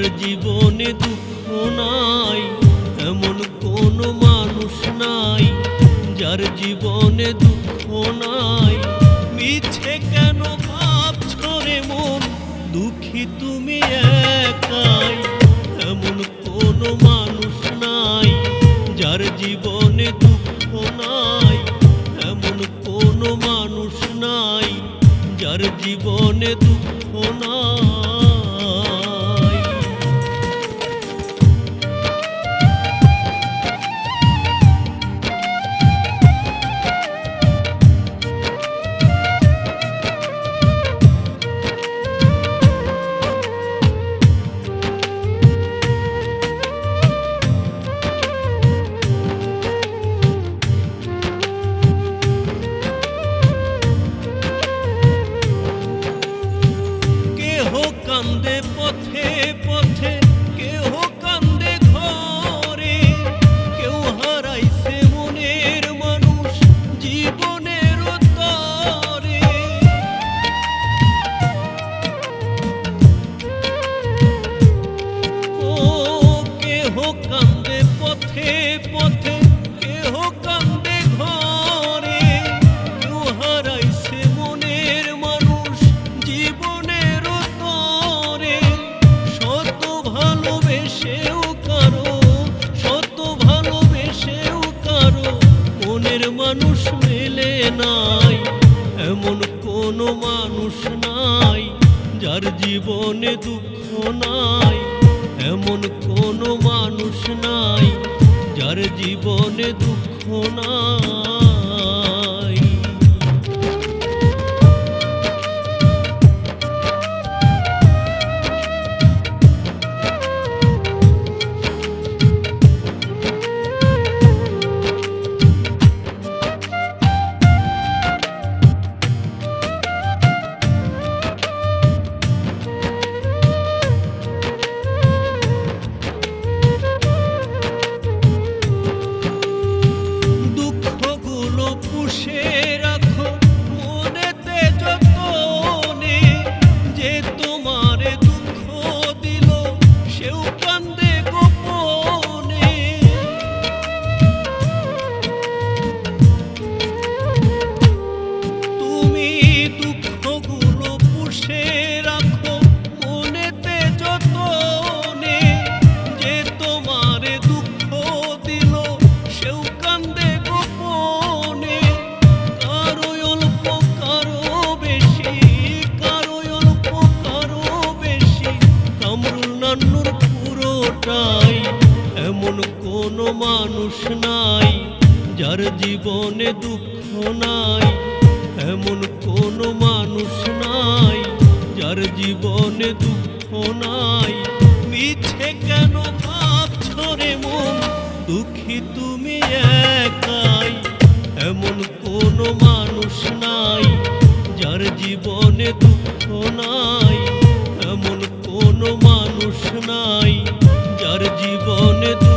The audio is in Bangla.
জীবনে দুঃখ নাই, এমন কোনো মানুষ নাই যার জীবনে দুঃখ নাই। মিছে কেন ভাবছ রে মন? দুঃখী তুমি একাই, এমন কোনো মানুষ নাই যার জীবনে দুঃখ নাই, এমন কোনো মানুষ নাই যার জীবনে দুঃখ নাই। মানুষ মেলে নাই, এমন কোনো মানুষ নাই যার জীবনে দুঃখ নাই, এমন কোনো মানুষ নাই যার জীবনে দুঃখ নাই। পুরোটাই এমন কোনো মানুষ নাই যার জীবনে দুঃখ নাই। এমন কোনো মানুষ নাই যার জীবনে দুঃখ নাই। মিছে কেন ভাবছ রে মন? দুঃখী তুমি একাই। এমন কোনো মানুষ নাই যার জীবনে দুঃখ জীবনে